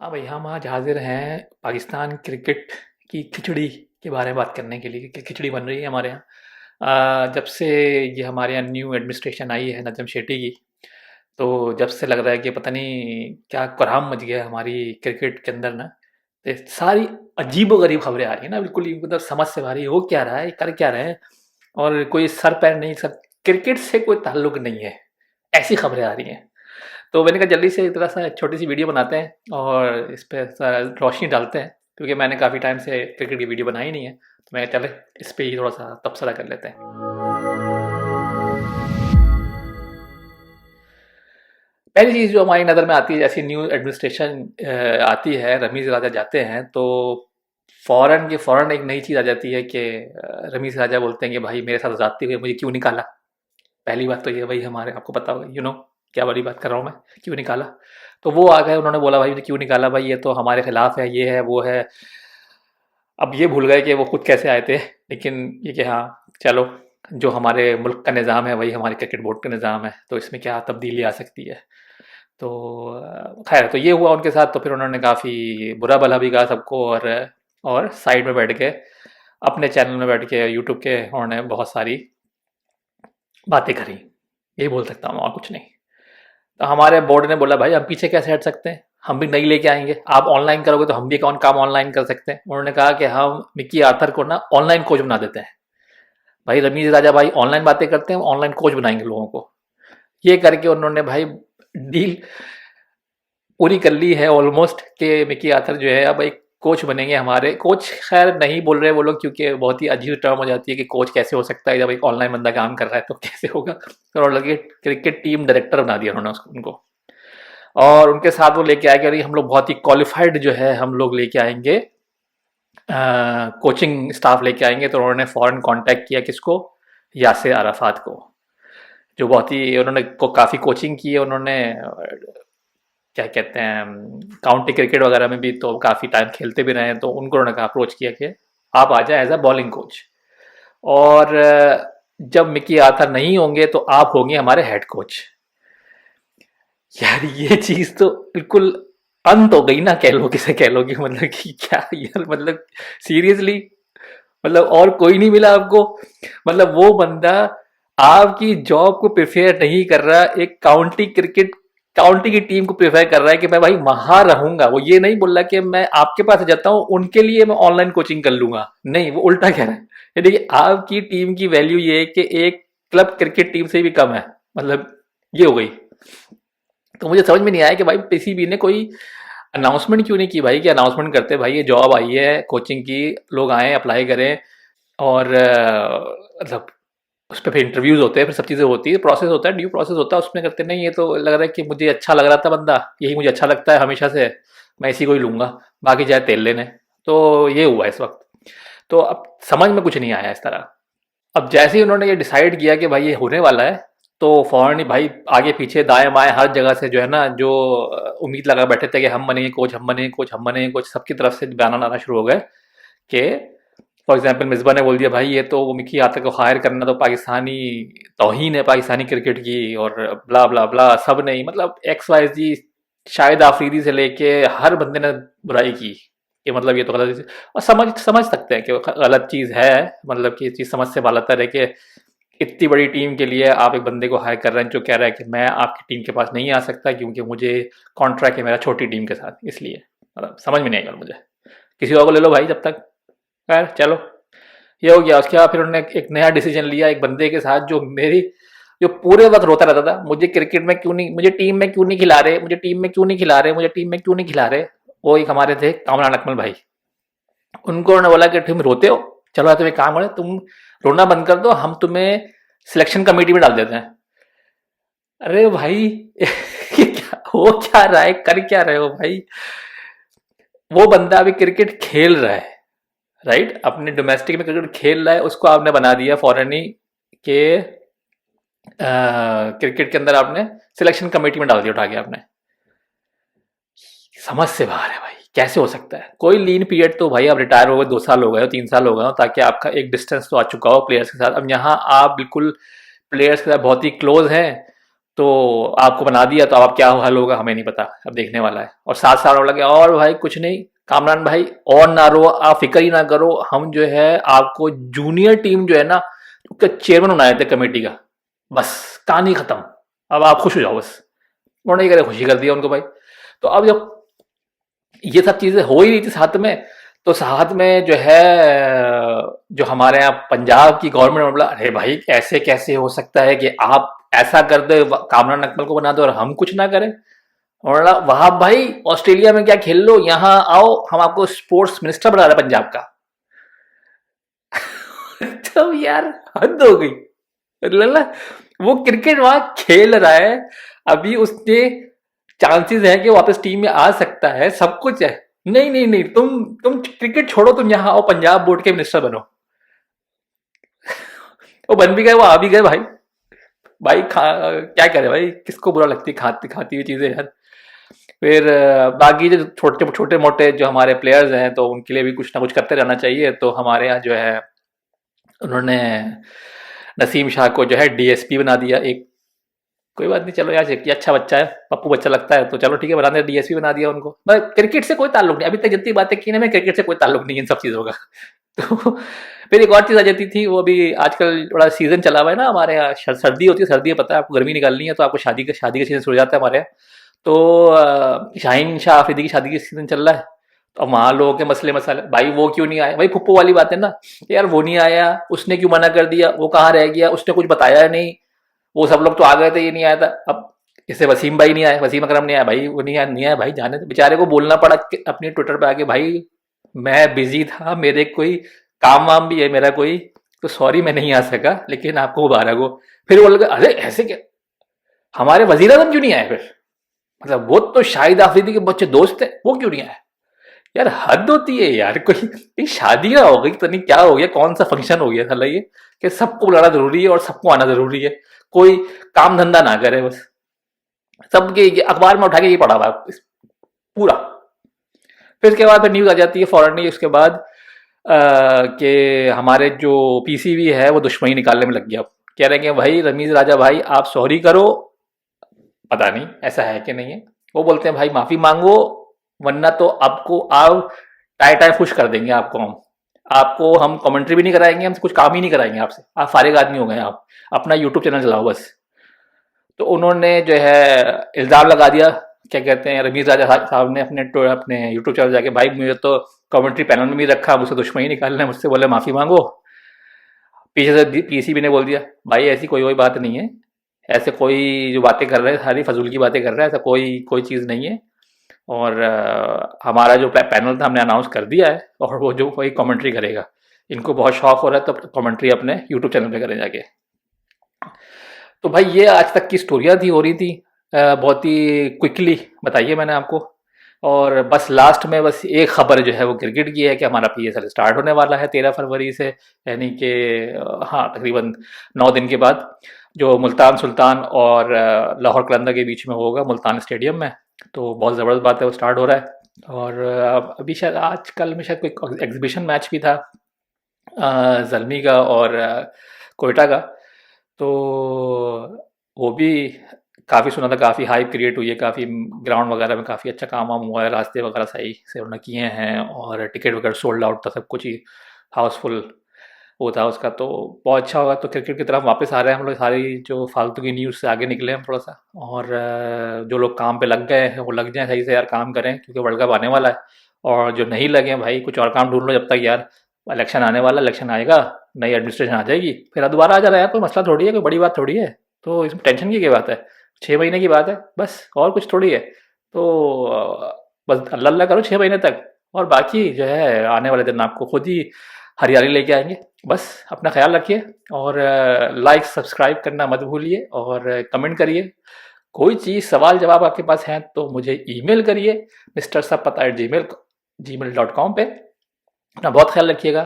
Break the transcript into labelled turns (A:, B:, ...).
A: हाँ भाई हम आज हाजिर हैं पाकिस्तान क्रिकेट की खिचड़ी के बारे में बात करने के लिए कि खिचड़ी बन रही है हमारे यहाँ। जब से ये हमारे यहाँ न्यू एडमिनिस्ट्रेशन आई है नजम शेट्टी की तो जब से लग रहा है कि पता नहीं क्या कोहराम मच गया हमारी क्रिकेट के अंदर ना तो सारी अजीब गरीब खबरें आ रही हैं ना बिल्कुल मतलब समझ से ये हो क्या रहा है, कर क्या रहे हैं और कोई सर पैर नहीं सब क्रिकेट से कोई ताल्लुक नहीं है ऐसी खबरें आ रही हैं। तो मैंने कहा, जल्दी से थोड़ा सा छोटी सी वीडियो बनाते हैं और इस पर रोशनी डालते हैं। क्योंकि मैंने काफ़ी टाइम से क्रिकेट की वीडियो बनाई नहीं है। तो मैं चले, इस पर ही थोड़ा सा तबसरा कर लेते हैं। पहली चीज़ जो हमारी नज़र में आती है, जैसी न्यू एडमिनिस्ट्रेशन आती है, रमीज़ राजा जाते हैं तो फ़ौरन के फ़ौरन एक नई चीज़ आ जाती है कि रमीज़ राजा बोलते हैं कि, भाई, मेरे साथ ज़्यादती हुई, मुझे क्यों निकाला? पहली बात तो ये भाई, हमारे, आपको पता होगा यू नो क्या बड़ी बात कर रहा हूँ मैं? क्यों निकाला? तो वो आ गए, उन्होंने बोला, भाई क्यों निकाला भाई? ये तो हमारे खिलाफ है, ये है, वो है। अब ये भूल गए कि वो खुद कैसे आए थे, लेकिन ये कि हाँ चलो, जो हमारे मुल्क का निज़ाम है, वही हमारे क्रिकेट बोर्ड का निज़ाम है तो इसमें क्या तब्दीली आ सकती है? तो खैर तो ये हुआ उनके साथ तो फिर उन्होंने काफ़ी बुरा भला भी कहा सबको और और साइड में बैठ के अपने चैनल में बैठ के, यूट्यूब के उन्होंने बहुत सारी बातें करी। यही बोल सकता हूँ और कुछ नहीं। तो हमारे बोर्ड ने बोला, भाई, हम पीछे कैसे हट सकते हैं? हम भी नहीं लेके आएँगे। आप ऑनलाइन करोगे तो हम भी कौन काम ऑनलाइन कर सकते हैं। उन्होंने कहा कि हम मिक्की आर्थर को ना ऑनलाइन कोच बना देते हैं। भाई रमीज राजा भाई ऑनलाइन बातें करते हैं ऑनलाइन कोच बनाएँगे लोगों को। ये करके उन्होंने, भाई डील पूरी कर ली है ऑलमोस्ट कि मिक्की आर्थर जो है, अब एक कोच बनेंगे हमारे। कोच खैर नहीं बोल रहे वो लोग, क्योंकि बहुत ही अजीब टर्म हो जाती है कि कोच कैसे हो सकता है, जब एक ऑनलाइन बंदा काम कर रहा है तो कैसे होगा? तो उन्होंने लगे क्रिकेट टीम डायरेक्टर बना दिया उन्होंने उनको। और उनके साथ वो लेके आए कि अरे हम लोग बहुत ही क्वालिफाइड जो है, हम लोग लेके आएँगे। कोचिंग स्टाफ लेके आएँगे तो उन्होंने फ़ौरन कांटेक्ट किया किसको? यासिर अराफात को। जो बहुत ही, उन्होंने को काफ़ी कोचिंग की है, उन्होंने क्या कहते हैं काउंटी क्रिकेट वगैरह में भी तो काफ़ी टाइम खेलते भी रहे हैं तो उनको उन्होंने कहा अप्रोच किया कि आप आ जाए एज अ बॉलिंग कोच और जब मिकी आर्थर नहीं होंगे तो आप होंगे हमारे हेड कोच यार, ये चीज़ तो बिल्कुल अंत हो गई ना कह लो किसे कह लो कि मतलब कि क्या यार मतलब सीरियसली मतलब और कोई नहीं मिला आपको? मतलब वो बंदा आपकी जॉब को प्रिफेयर नहीं कर रहा, एक काउंटी क्रिकेट काउंटी की टीम को प्रेफर कर रहा है कि मैं भाई वहाँ रहूँगा। वो ये नहीं बोल रहा कि मैं आपके पास जाता हूँ, उनके लिए मैं ऑनलाइन कोचिंग कर लूँगा। नहीं, वो उल्टा कह रहा है। कि आपकी टीम की वैल्यू ये है कि एक क्लब क्रिकेट टीम से भी कम है। मतलब ये हो गई। तो मुझे समझ में नहीं आया कि भाई पीसीबी ने कोई अनाउंसमेंट क्यों नहीं की भाई? कि अनाउंसमेंट करते भाई, ये जॉब आई है कोचिंग की, लोग आए अप्लाई करें। और मतलब उस पर फिर इंटरव्यूज़ होते हैं, फिर सब चीज़ें होती है प्रोसेस होता है ड्यू प्रोसेस होता है, उसमें करते नहीं, ये तो लग रहा है कि मुझे अच्छा लग रहा था बंदा, यही मुझे अच्छा लगता है हमेशा से, मैं इसी को ही लूँगा, बाकी जाए तेल लेने। तो ये हुआ इस वक्त। तो अब समझ में कुछ नहीं आया इस तरह। अब जैसे ही उन्होंने ये डिसाइड किया कि भाई ये होने वाला है तो फ़ौरन ही भाई आगे पीछे दाएँ बाएँ हर जगह से जो है ना, जो उम्मीद लगा बैठे थे कि हम बनेंगे, कोच, हम बनेंगे, कोच, हम बनेंगे, कोच, सबकी तरफ़ से बयान आना शुरू हो गए कि फॉर एग्ज़ाम्पल मिसबा ने बोल दिया, भाई, ये तो वो मिकी आतर को हायर करना तो पाकिस्तानी तोहीन है, पाकिस्तानी क्रिकेट की और ब्ला ब्ला ब्ला सब नहीं। मतलब एक्स वाई जी शायद आफरीदी से लेके हर बंदे ने बुराई की, कि मतलब ये तो गलत चीज़ और समझ समझ सकते हैं कि गलत चीज़ है मतलब कि चीज़ समझ से बालतर है कि इतनी बड़ी टीम के लिए आप एक बंदे को हायर कर रहे हैं, जो कह रहा है कि मैं आपकी टीम के पास नहीं आ सकता क्योंकि मुझे कॉन्ट्रैक्ट है मेरा छोटी टीम के साथ, इसलिए। मतलब समझ में नहीं आएगा मुझे। किसी और को ले लो भाई जब तक। खैर, चलो। ये हो गया। उसके बाद फिर उन्होंने एक नया डिसीज़न लिया एक बंदे के साथ जो मेरी, जो पूरे वक्त रोता रहता था। मुझे क्रिकेट में क्यों नहीं, मुझे टीम में क्यों नहीं खिला रहे, मुझे टीम में क्यों नहीं खिला रहे, मुझे टीम में क्यों नहीं खिला रहे, वो एक हमारे थे कामरान अकमल भाई। उनको उन्होंने बोला कि तुम रोते हो? चलो तुम एक काम करो तुम रोना बंद कर दो, हम तुम्हें सिलेक्शन कमेटी में डाल देते हैं। अरे भाई हो क्या रहा है? कर क्या रहे हो भाई? वो बंदा अभी क्रिकेट खेल रहा है। राइट अपने डोमेस्टिक में क्रिकेट खेल रहा है, उसको आपने बना दिया फॉरन ही के क्रिकेट के अंदर आपने सिलेक्शन कमेटी में डाल दिया, उठा के आपने। समझ से बाहर है भाई, कैसे हो सकता है? कोई लीन पीरियड तो भाई आप रिटायर हो गए, दो साल हो गए हो तीन साल हो गए हो ताकि आपका एक डिस्टेंस तो आ चुका हो प्लेयर्स के साथ। अब यहाँ आप बिल्कुल प्लेयर्स के साथ बहुत ही क्लोज हैं तो आपको बना दिया तो अब क्या हल होगा, हमें नहीं पता, अब देखने वाला है। और सात साल और लगे, और भाई कुछ नहीं। कामरान भाई, और ना रो आप फ़िक्र ही ना करो, हम जो है आपको जूनियर टीम जो है ना, उसका चेयरमैन बनाए थे कमेटी का। बस, कहानी खत्म। अब आप खुश हो जाओ बस। उन्होंने ये करे खुशी कर दिया उनको भाई। तो अब जब ये सब चीज़ें हो ही रही थी साथ में तो साथ में जो है, जो हमारे यहाँ पंजाब की गवर्नमेंट बोला, अरे भाई, ऐसे कैसे हो सकता है कि आप ऐसा कर दो, कामरान अकमल को बना दो और हम कुछ ना करें? और वहाँ भाई, ऑस्ट्रेलिया में क्या खेल लो? यहाँ आओ, हम आपको स्पोर्ट्स मिनिस्टर बना रहे पंजाब का। तो यार, हद हो गई। लल्ला वो क्रिकेट वहाँ खेल रहा है। अभी उसके चांसेस है कि वापस टीम में आ सकता है, सब कुछ है। नहीं नहीं नहीं, तुम तुम क्रिकेट छोड़ो, तुम यहाँ आओ, पंजाब बोर्ड के मिनिस्टर बनो। वो बन भी गए, वो आ भी गए भाई। भाई खा, क्या करे भाई, किसको बुरा लगती खाती खाती हुई चीज़ें, यार। फिर बाकी जो छोटे छोटे मोटे जो हमारे प्लेयर्स हैं तो उनके लिए भी कुछ ना कुछ करते रहना चाहिए। तो हमारे यहाँ जो है, उन्होंने नसीम शाह को जो है डीएसपी बना दिया। एक, कोई बात नहीं, चलो यार अच्छा बच्चा है, पप्पू बच्चा लगता है तो चलो ठीक है बना दिया डीएसपी बना दिया उनको। क्रिकेट से कोई ताल्लुक नहीं, अभी तक जितनी बातें की ना, मैं क्रिकेट से कोई ताल्लुक नहीं इन सब चीज़ों का। तो फिर एक और चीज़ आ जाती थी, वो अभी आजकल थोड़ा सीज़न चला हुआ है ना, हमारे यहाँ सर्दी होती है, सर्दी पता है, आपको गर्मी निकालनी है तो आपको शादी का शादी का सीज़न शुरू जाता है हमारे यहाँ। तो शाहीन शाह आफरीदी की शादी का सीज़न चल रहा है? तो वहाँ लोगों के मसले मसाले, भाई वो क्यों नहीं आया? भाई फुप्पो वाली बात है ना यार वो नहीं आया, उसने क्यों मना कर दिया, वो कहाँ रह गया, उसने कुछ बताया नहीं, वो सब लोग तो आ गए थे, ये नहीं आया था। अब इससे वसीम भाई नहीं आए, वसीम अकरम नहीं आया भाई वो नहीं आया नहीं आया, भाई जाने बेचारे को बोलना पड़ा अपने ट्विटर पर आके, भाई, मैं बिज़ी था, मेरे कोई काम वाम भी है, मेरा कोई तो सॉरी मैं नहीं आ सका, लेकिन आपको मुबारक हो। फिर वो अरे, ऐसे क्या? हमारे वज़ीर अजम क्यों नहीं आए फिर? मतलब वो तो शाहिद आफरीदी के बच्चे दोस्त है, वो क्यों नहीं आए? यार हद होती है यार, कोई शादी ना हो गई तो नहीं, क्या हो गया, कौन सा फ़ंक्शन हो गया था ये कि सबको बुलाना ज़रूरी है और सबको आना ज़रूरी है, कोई काम धंधा ना करे बस। सबके अखबार में उठा के ये पढ़ा हुआ पूरा। फिर उसके बाद फिर न्यूज़ आ जाती है फॉरन उसके बाद कि हमारे जो पीसीबी है, वो दुश्मनी निकालने में लग गया। कह रहे हैं भाई रमीज राजा भाई, आप सॉरी करो पता नहीं, ऐसा है कि नहीं है। वो बोलते हैं, भाई, माफ़ी मांगो, वरना तो आपको, आप टाइ टाइ खुश कर देंगे आपको हम। आपको हम कमेंट्री भी नहीं कराएँगे, हम कुछ काम ही नहीं कराएँगे आपसे। आप फारिग आदमी हो गए आप। अपना यूट्यूब चैनल चलाओ बस। तो उन्होंने जो है, इल्ज़ाम लगा दिया। क्या कहते हैं, रमीज राजा साहब ने अपने अपने यूट्यूब चैनल जाके, भाई, मुझे तो कमेंट्री पैनल में भी रखा, मुझसे दुश्मनी निकालना है, मुझसे बोले माफ़ी मांगो। पीछे से पीसीबी ने बोल दिया, भाई, ऐसी कोई कोई बात नहीं है। ऐसे कोई जो बातें कर रहे हैं सारी फजूल की बातें कर रहे हैं ऐसा कोई कोई चीज़ नहीं है। और आ, हमारा जो पैनल था हमने अनाउंस कर दिया है और वो जो कोई कमेंट्री करेगा। इनको बहुत शौक हो रहा है तो कमेंट्री अपने यूट्यूब चैनल पे करें जाके। तो भाई ये आज तक की स्टोरियाँ थी हो रही थी। बहुत ही क्विकली बताइए मैंने आपको। और बस लास्ट में बस एक खबर जो है वो क्रिकेट की है कि हमारा पीएसएल स्टार्ट होने वाला है तेरह फरवरी से यानी कि हाँ तकरीबन नौ दिन के बाद। जो मुल्तान सुल्तान और लाहौर कलंदा के बीच में होगा, मुल्तान स्टेडियम में। तो बहुत ज़बरदस्त बात है, वो स्टार्ट हो रहा है। और अभी शायद आज कल में शायद कोई एग्जीबिशन मैच भी था जलमी का और कोयटा का। तो वो भी काफ़ी सुना था, काफ़ी हाइप क्रिएट हुई है, काफ़ी ग्राउंड वगैरह में काफ़ी अच्छा काम वाम हुआ है, रास्ते वगैरह सही से उन्होंने किए हैं और टिकट वगैरह सोल्ड आउट था, सब कुछ ही हाउसफुल वो था उसका तो बहुत अच्छा होगा। तो क्रिकेट की तरफ़ वापस आ रहे हैं हम लोग, सारी जो फालतू की न्यूज़ से आगे निकले हम थोड़ा सा। और जो लोग काम पे लग गए हैं, वो लग जाएँ सही से यार, काम करें, क्योंकि वर्ल्ड कप आने वाला है। और जो नहीं लगे भाई, कुछ और काम ढूंढ लो जब तक यार इलेक्शन आने वाला इलेक्शन आएगा, नई एडमिनिस्ट्रेशन आ जाएगी। फिर दोबारा आ जा रहा है कोई मसला थोड़ी है, कोई बड़ी बात थोड़ी है। तो इसमें टेंशन की क्या बात है? छः महीने की बात है, बस, और कुछ थोड़ी है। तो बस अल्लाह अल्लाह करो छः महीने तक। और बाकी जो है, आने वाले दिन आपको खुद ही हरियाली लेके आएँगे। बस अपना ख्याल रखिए और लाइक सब्सक्राइब करना मत भूलिए और कमेंट करिए। कोई चीज़, सवाल, जवाब आपके पास हैं तो मुझे ईमेल करिए मिस्टर सपता पता at Gmail Gmail dot com पर अपना बहुत ख्याल रखिएगा।